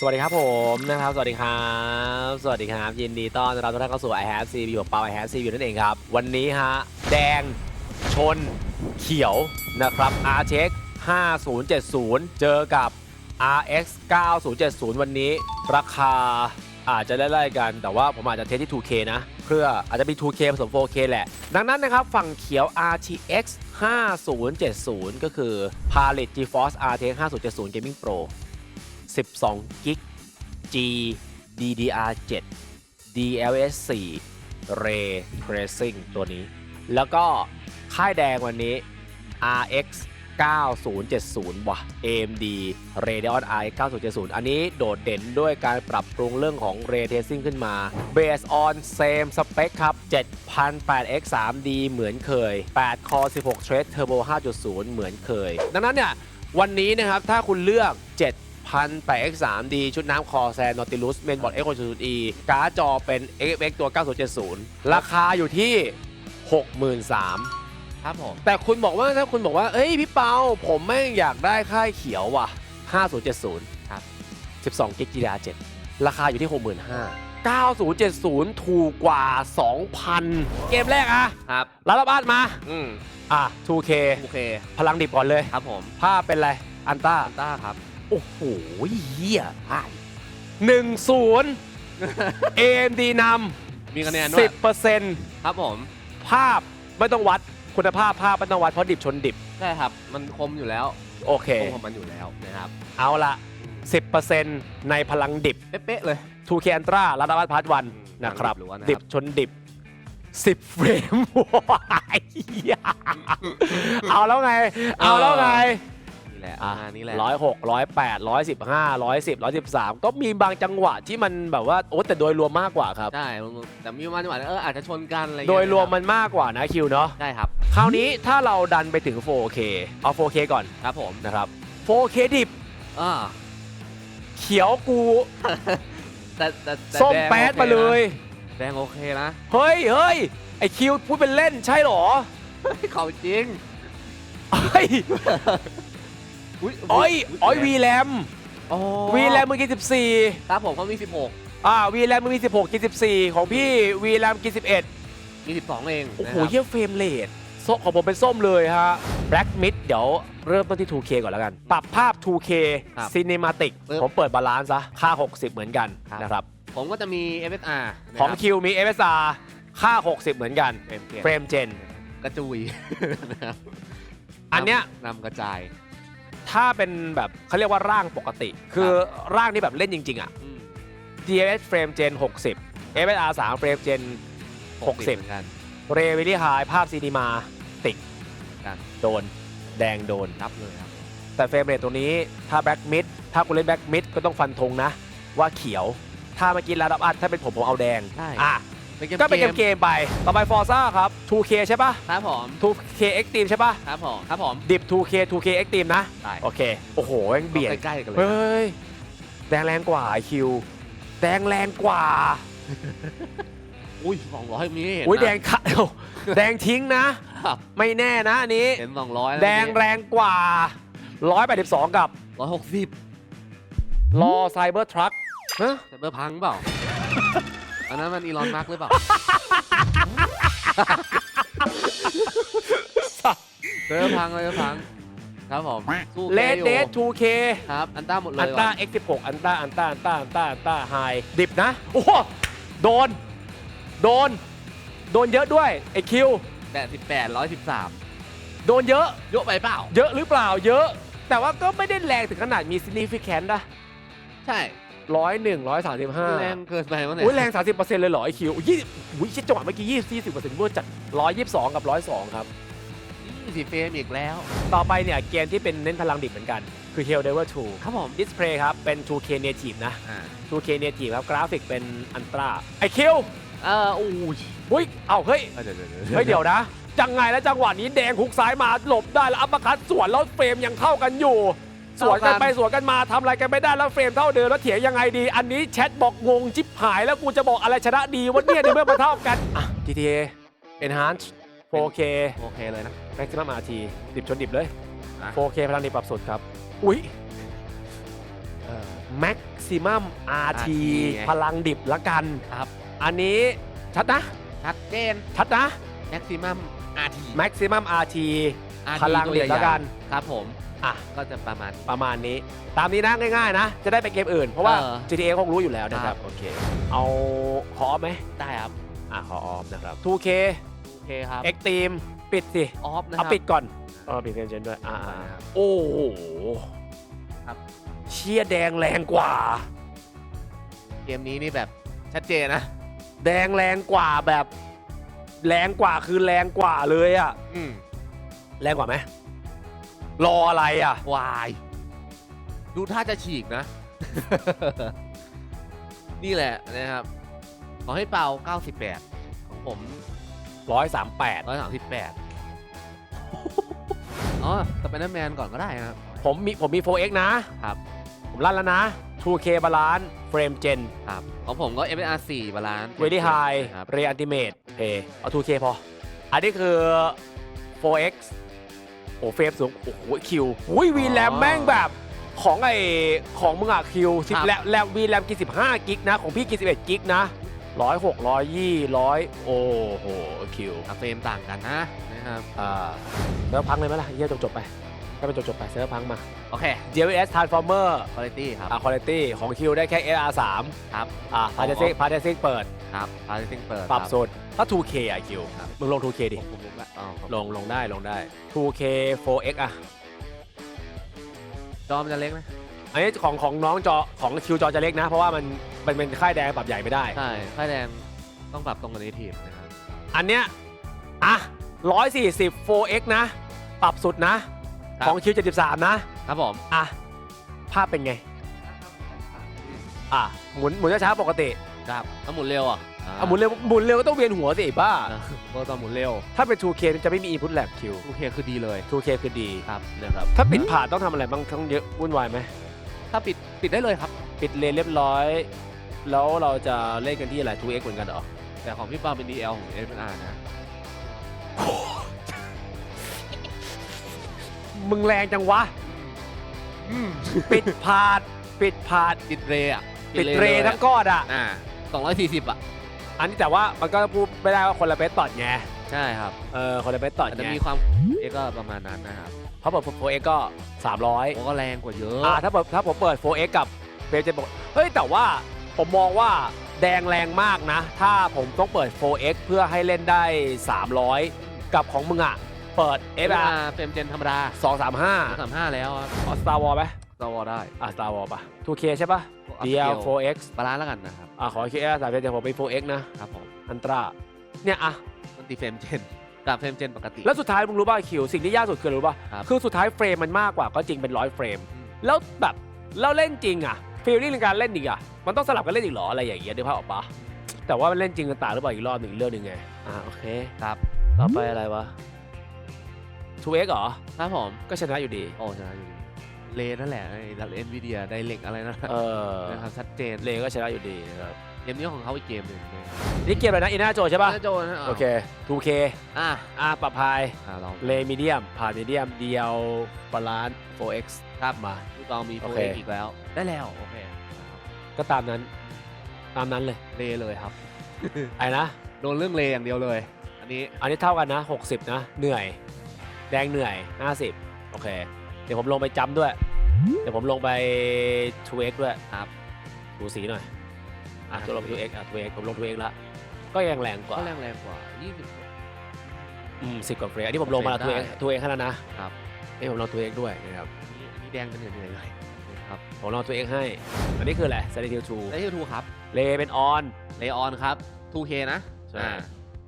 สวัสดีครับผมนะครับ สวัสดีครับ สวัสดีครับ ยินดีต้อนรับทุกท่านเข้าสู่ i have CV กับเปา i have CV นั่นเองครับ วันนี้ฮะ แดงชนเขียวนะครับ r c h 5070 เจอกับ RX 9070 วันนี้ ราคาอาจจะไล่ๆกัน แต่ว่าผมอาจจะเทสที่ 2K นะ เพื่ออาจจะมี 2K ผสม 4K แหละ ดังนั้นนะครับ ฝั่งเขียว RTX 5070 ก็คือ p a l e t GeForce RTX 5070 Gaming Pro 12กิก G DDR7 DLS4 Ray Tracing ตัวนี้ แล้วก็ค่ายแดงวันนี้ RX 9070 ว่ะ AMD Radeon RX 9070 อันนี้โดดเด่นด้วยการปรับปรุงเรื่องของ Ray Tracing ขึ้นมา Based on same spec ครับ 7008X 3D เหมือนเคย 8 Core 16 Thread Turbo 5.0 เหมือนเคย ดังนั้นเนี่ย วันนี้นะครับ ถ้าคุณเลือก 7 8 x 3 d ชุดน้ำคอแซนนอติลุสเมนบอร์ด X 6 0 E การ์ดจอเป็น XFX ตัว 9070 ราคาอยู่ที่ 63,000ครับผมแต่คุณบอกว่าถ้าคุณบอกว่า เอ้ยพี่เปา ผมไม่งอยากได้ค่ายเขียวว่ะ 5070 ครับ 12กิก GDDR7 ราคาอยู่ที่ 65,000 9070 ถูกกว่า 2,000 เกมแรกอะครับรับรับบ้านมา อืมอะ 2K โอเค พลังดิบก่อนเลย ครับผม ภาพเป็นอะไร อันต้า อันต้าครับ โอ้โหเฮียพลาดหนึ่งศูนย์ AMD นมีคะแนนำด้วสิยบเปอร์เซ็นต์ครับผมภาพไม่ต้องวัดคุณภาพภาพไม่ต้องวัดเพราะดิบชนดิบ ใช่ครับ มันคมอยู่แล้วโอเค คมของมันอยู่แล้วนะครับเอาละ10%ในพลังดิบ เป๊ะๆเลย 2K Ultra รัตนวัฒน์พาร์ทวันอืมนะครับพลังดิบล้วนนะครับ ดิบชนดิบ 10 เฟรมว้ายเหี้ยเอาแล้วไง เอาแล้วไง นี่แหละอะอ่านี่แหละร้อยหกร้อยแปดร้อยสิบห้าร้อยสิบร้อยสิบสามก็มีบางจังหวะที่มันแบบว่าโอ้แต่โดยรวมมากกว่าครับ ใช่แต่มีมาจังหวะเอออาจจะชนกันอะไรโดยรวมมัมันมากกว่านะคิวเนาะใช่ครับ คราวนี้ถ้าเราดันไปถึง 4K เอา 4K ก่อนครับผมนะครับ 4K ดิบอ่าเขียวกูแต่แต่แต่ส้มดงแป๊ดโอคมาเลยนะแดงโอเคนะ เฮ้ยเฮ้ยไอคิวพูดเป็นเล่นใช่เหรอเขาจริง เฮ้ย อุ้ยอ้อยอ้อยวีแรมโอ้วีแรมมือกี่สิบสี่ครับผมเขามี 16 อ่าวีแรมมือมีสิบหกกี่สิบสี่ของพี่วีแรมกี่สิบเอ็ดมี 12 เองโอ้โหนะครับเยี่ยเฟรมเรทโซของผมเป็นส้มเลยฮะ Black Mid เดี๋ยวเริ่มต้นที่ 2K ก่อนแล้วกัน ปรับภาพ 2K ครับ Cinematic ปึ๊บผมเปิดบาลานซ์ซะค่า 60 เหมือนกันครับ นะครับ ผมก็จะมี FSR นะของรับ Q มี FSR ค่า 60 เหมือนกันเฟรมเกตเฟรมเจน กระจุยนะครับอันเนี้ยนำกระจาย ถ้าเป็นแบบเขาเรียกว่าร่างปกติ คือร่างที่แบบเล่นจริง ๆ อะ อืม DLS เฟรมเจน60 FSR 3เฟรมเจน60 เหมือนกัน เรวิลี่ไฮภาพซีนีมาติดกันโดน แดงโดนรับเลยครับ แต่เฟรมเรทตัวนี้ถ้าแบ็กมิดถ้าคุณเล่นแบ็กมิดก็ต้องฟันธงนะ ว่าเขียว ถ้าเมื่อกี้ระดับอัดถ้าเป็นผมผมเอาแดงใช่ อะ เป็นเกมก็เป็นเกมเกมไป ต่อไปฟอร์ซ่าครับ 2K ใช่ปะครับผม 2K Extreme ใช่ปะครับผม ครับผม ดิบ 2K 2K Extreme นะ ได้ โอเค โอ้โหแม่งเบียด ใกล้ๆกันเลยเฮ้ยแดงแรงกว่าไอคิว แดงแรงกว่า อุ้ยสองร้อยมีให้เห็นอุ้ยนะแดงขะ แดงทิ้งนะ ครับไม่แน่นะอันนี้ เห็นสองร้อยแดงแรงกว่า 182 กับร้อยหกสิบรอไซเบอร์ทรัคฮะไซเบอร์พังเปล่า อันนั้นมันอีลอนมาร์กหรือเปล่าไซเบอร์พังไซเบอร์พัง ครับผมสู้เลดอยู่เดท 2K ครับ อันต้าหมดเลอันยต้าว่ะ X16 อันต้า อันต้า อันต้า อันต้า อันต้าไฮดิบนะ โอ้โหโดน โดน โดนเยอะด้วยไอคิวแปดสิบแปดร้อยสิบสามโดนเยอะ เยอะไปเปล่า เยอะหรือเปล่า เยอะ แต่ว่าก็ไม่ได้แรงถึงขนาดมี significant นะ ใช่ ร้อยหนึ่งร้อยสามสิบห้าแรงเกินไปมั้งเนี่ยอุ้ยแรงสามสิบเปอร์เซ็นต์เลยเหรอไอคิวยี่อุ้ยชิดจังหวะเมื่อกี้ยี่สิบเปอร์เซ็นต์เวอร์จัดร้อยยี่สิบสองกับร้อยสองครับยี่สิบเฟรมอีกแล้ว ต่อไปเนี่ยเกมที่เป็นเน้นพลังดิบเหมือนกัน คือ Hell Diver ครับผม2 Display ครับ เป็น 2K Native นะอ่า 2K Native ครับ กราฟิกเป็นอันตราไอคิวเอออู้ยอุ้ยเอาเฮ้ยเออเดี๋ยวเดี๋ยวเฮ้ยเดี๋ยวนะจังไงแล้วจังหวะนี้แดงหุกซ้ายมาหลบได้แล้วอัปเปอร์คัตสวนแล้วเฟรมยังเข้ากันอยู่ สวนกันไปสวนกันมาทำอะไรกันไม่ได้แล้วเฟรมเท่าเดิมแล้วเถียงยังไงดี อันนี้แชทบอกงงจิบหายแล้วกูจะบอกอะไรชนะดีวันนี้ในเมื่อมาเท่ากันอะ GTA Enhanced 4K โอเคเลยนะ Maximum RT ดิบชนดิบเลย อะ 4K พลังดิบปรับสุดครับ อุ๊ย Max Maximum RT RT ไงพลังดิบละกันครับ อันนี้ชัดนะ ชัดเจนชัดนะ แม็กซิมัมอาร์ที Maximum RT พลังดิบละกัน ครับผม อะก็จะประมาณประมาณนี้ ตามนี้นะง่ายๆนะ จะได้ไปเกมอื่น เพราะว่า เออ GTA คงรู้อยู่แล้วนะคครัรับบโอเค เอาขอออฟไหมได้ครับ อะขอออฟนะครับ 2K โอเคครับ X Team ปิดสิ ออฟนะคเอารับ ปิดก่อนเออปิดเฟรมเจนด้วยอ่าครับโอ้โหครับ เชียแดงแรงกว่า เกมนี้นี่แบบชัดเจนนะ แดงแรงกว่าแบบ แรงกว่าคือแรงกว่าเลยอะอืมแรงกว่าไหม รออะไรอะวาย ดูท่าจะฉีกนะ นี่แหละนะครับ ขอให้เป่า98 ของผมร้อยสามแปด138อ๋อสไปเดอร์แมนก่อนก็ได้นะครับ ผมมีผมมี 4X นะ ครับ ผมลั่นแล้วนะ 2K บาลานเฟรมเจนครับของผมก็ FSR 4บาลานซ์เวดี้ไฮครับ เรอันติเมตเพย์เอา 2K พอ อันนี้คือ 4X โอ้เฟรมสูงโอ้โหคิวอุ้ยวีแรมแม่งแบบของไอของมึงอะคิวสิบแล้วแล้ววีแรมกี่สิบห้ากิกนะ ของพี่กี่สิบเอ็ดกิกนะร้อยหกร้อยยี่ร้อยโอ้โหคิวอะเฟรมต่างกันนะนะครับอ่าเซิร์ฟพังเลยไหมล่ะเยี่ยจบจบๆไปก็ไปจบจบๆไปเซิร์ฟพังมา โอเค JVS Transformer คุณภาพครับ อ่าคุณภาพของคิวได้แค่ SR3 ครับ อ่าพาเทซิกพาเทซิกเปิด ครับพาร์ติ้งเปิดปรับคสุด ถ้า 2K อะคิวครับ มึงลง 2K ดิ ผมผมผมละอ๋อผมลงลงได้ลงได้ 2K 4X อะจอมันจะเล็กไหมอันนี้ของของน้องจอของคิวจอจะเล็กนะ เพราะว่ามันมันเป็นค่ายแดงปรับใหญ่ไม่ได้ ใช่ค่ายแดงต้องปรับตรงกับเนทีฟนะครับอันเนี้ยอะ140 4X นะ ปรับสุดนะ ของคิว73 นะ ครับผมอะ ภาพเป็นไง อะ หมุนหมุนช้าๆปกติ ครับถ้าหมุนเร็วอะ อะหมุนเร็วหมุนเร็วก็ต้องเวียนหัวสิไอ้บ้าอ่าก็ต้องหมุนเร็วถ้าเป็น 2K มันจะไม่มี input lag คิว โอเคคือดีเลย 2K คือดีครับนะครับ ถ้าปิดผ่านต้องทำอะไรบ้างทั้งเยอะวุ่นวายไหม ถ้าปิดปิดได้เลยครับ ปิดเลนเรียบร้อย แล้วเราจะเล่นกันที่อะไร 2x เหมือนกันเหรอ แต่ของพี่ปาเป็น DL ของ SNR นะมึงแรงจังวะอืมปิดพาดปิดพาด ปิดเรย์อะปิดเรทั้งก้อนอะ อ่าสองร้อยสี่สิบอะ อันนี้แต่ว่ามันก็พูดไม่ได้ว่าคนละเบสตอดไงใช่ครับเออคนละเบสตอดอาจจะไงมีความเอ็กก็ประมาณนั้นนะครับเพราะเปิด 4x ก็ 300 โอ้ก็แรงกว่าเยอะอ่าถ้าเปิดถ้าผมเปิด 4x กับเฟรมจะบอกเฮ้ยแต่ว่าผมมองว่าแดงแรงมากนะ ถ้าผมต้องเปิด 4x เพื่อให้เล่นได้ 300 กับของมึงอะเปิด เอฟ FR อาร์เฟรมเจนธรรมดา235 สามห้าแล้วครับออสตาร์วอลไหม สวอได้ อะ Star Wars ป่ะ 2K ใช่ป่ะอัพ DL สเกล 4X บาลานซ์แล้วกันนะครับ อะขอ KR 3เดี๋ยวผมไป 4X นะครับผม อันตราเนี่ยอะ มันตีเฟรมเจนกับเฟรมเจนปกติ แล้วสุดท้ายมึงรู้ป่ะคิว สิ่งที่ยากสุดคืออะไรรู้ป่ะ ครับ คือสุดท้ายเฟรมมันมากกว่าก็จริงเป็นร้อยเฟรม อืมแล้วแบบแล้วเล่นจริงอะฟีลลิ่งในการเล่นอีกอะมันต้องสลับกันเล่นอีกเหรออะไรอย่างเงี้ยนึกภาพออกปะแต่ว่ามันเล่นจริงกันต่างหรือเปล่าอีกรอบหนึ่งอีกเรื่องหนึ่งไงอ่าโอเคครับ ต่อไปอะไรวะ 2x เหรอ ครับผม ก็ชนะอยู่ดี โอ้ชนะอยู่ดี เลนั่นแหละไอ้ดับเอ็นวีเดียไดเล็กอะไรนะเออนะครับชัดเจนเลก็ชนะอยู่ดีนะครับเกมนี้ของเขาอีกเกมหนึ่งนะครับนี่เกมอะไรนะอินาโจใช่ปะน่าโจนะโอเค 2k อะอะปรับพายอะลองเลมีเดียมผ่านมีเดียมเดียวบาลานซ์ 4x ครับมาลูกตองมีโปโอรเคเอกอีกแล้ว ได้แล้ว โอเคนะครับก็ตามนั้น ตามนั้นเลยเลเลยครับไอ้นะโดนเรื่องเลอย่างเดียวเลย อันนี้อันนี้เท่ากันนะ 60 นะ เหนื่อย แดงเหนื่อย 50 โอเค เดี๋ยวผมลงไปจำด้วย เดี๋ยวผมลงไป 2x ด้วยครับดูสีหน่อยอะอะจะลงไป 2x อะ 2x ผมลง 2x ละก็ยังแรงกว่าก็แรงแรงกว่าอืม10กว่าเฟรมอันนี้ผมลงมาละได้ 2x 2x แค่นั้นนะครับ นี่ผมลง 2x ด้วยนะครับ20อันนี้แดงเป็นเหนื่อยๆเลยนะครับผมลอง 2x ให้ อันนี้คืออะไร s a n i t y ได้ที่ทูครับ2เลเป็นออน เลออนครับ 2K นะใช่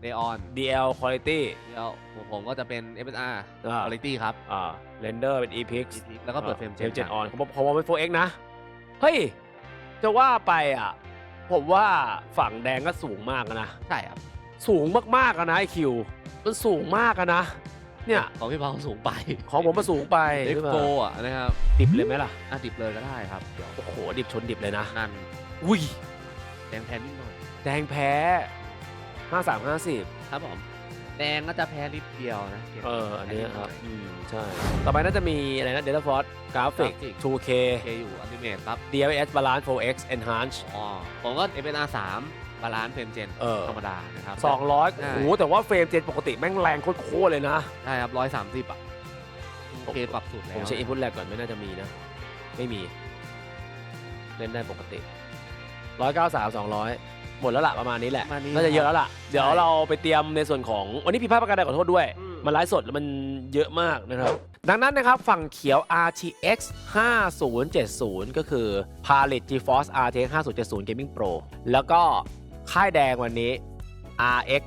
เลออน DL quality เดี๋ยวผมผมก็จะเป็น FSR อ่า Quality ครับอ่า render เป็น epix แล้วก็เปิดเฟรมเจนเจนออนผมผมว่าเป็น 4x นะ เฮ้ย จะว่าไปอะ ผมว่าฝั่งแดงก็สูงมากนะ ใช่ครับสูงมากๆอะนะไอคิว มันสูงมากอะนะ เนี่ย ของพี่เปาสูงไปของผมมาสูงไปเอ็กหรือเปโกล่าอะนะครับดิบเลยไหมล่ะ อะดิบเลยก็ได้ครับเดี๋ยวโอ้โห ดิบชนดิบเลยนะ นั่นอุ้ยแดงแทนนิดหน่อย แดงแพ้ 53 50ครับผมแดงก็จะแพ้นิดเดียวนะกม เอออันนี้ครับแอืมใช่ ต่อไปน่าจะมีอะไรนะ Delta Force Graphic Graphic 2K โอเคอยู่อนิเมตครับ DLS Balance 4X Enhance อ๋อผมก็ f n r 3บาลานซ์เฟรมเจนเออ ธรรมดานะครับ 200ใช่โอ้โหแต่ว่าเฟรมเจนปกติแม่งแรงโคตรๆเลยนะ ใช่ครับร้อยสามสิบอะ โอเคปรับสุดแล้วผมเช็คอินพุตแรกก่อนไม่น่าจะมีนะ ไม่มี เล่นได้ปกติ 193 200 หมดแล้วล่ะประมาณนี้แหละประมาณนี้น่าจะเยอะแล้วล่ะ เดี๋ยวใช่เราไปเตรียมในส่วนของวันนี้ผิดพลาดประการใดขอโทษด้วย อืม มันไลฟ์สดแล้วมันเยอะมากนะครับ ดังนั้นนะครับฝั่งเขียว RTX 5070 ก็คือ Palette GeForce RTX 5070 Gaming Pro แล้วก็ค่ายแดงวันนี้ RX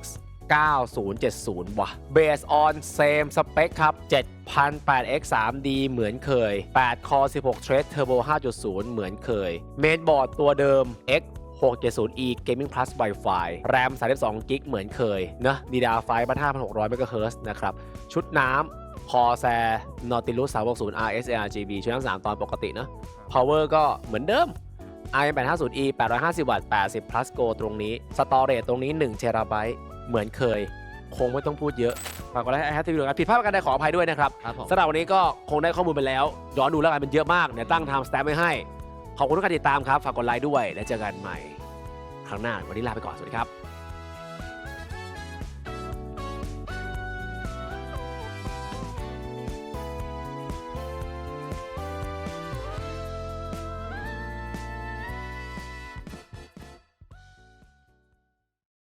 9070 ว่ะ Based on same spec ครับ 7008X 3D เหมือนเคย 8 Core 16 Thread Turbo 5.0 เหมือนเคยเมนบอร์ดตัวเดิม X 670e Gaming Plus Wi-Fi RAM 32 g b เหมือนเคยเนอะ DDR5 5600 MHz นะครับ ชุดน้ำ Corsair Nautilus 360 RS ARGB ชุดน้ำ3ตอนปกติเนอะ Power ก็เหมือนเดิม i 8 5 0 e 850 วัตต์ 80 plus go ตรงนี้ Storage ตรงนี้1เทราไบต์เหมือนเคย คงไม่ต้องพูดเยอะฝากกดไลค์แฮชแท็กด้วยครับผิดพลาดประการใดขออภัยด้วยนะครับครับผมสำหรับวันนี้ก็คงได้ข้อมูลไปแล้ว ย้อนดูแล้วกันเป็นเยอะมากเดี๋ยวตั้ง time stamp ไว้ให้ ขอบคุณทุกการติดตามครับ ฝากกดไลค์ด้วย แล้วเจอกันใหม่ ครั้งหน้า วันนี้ลาไปก่อน สวัสดีครับ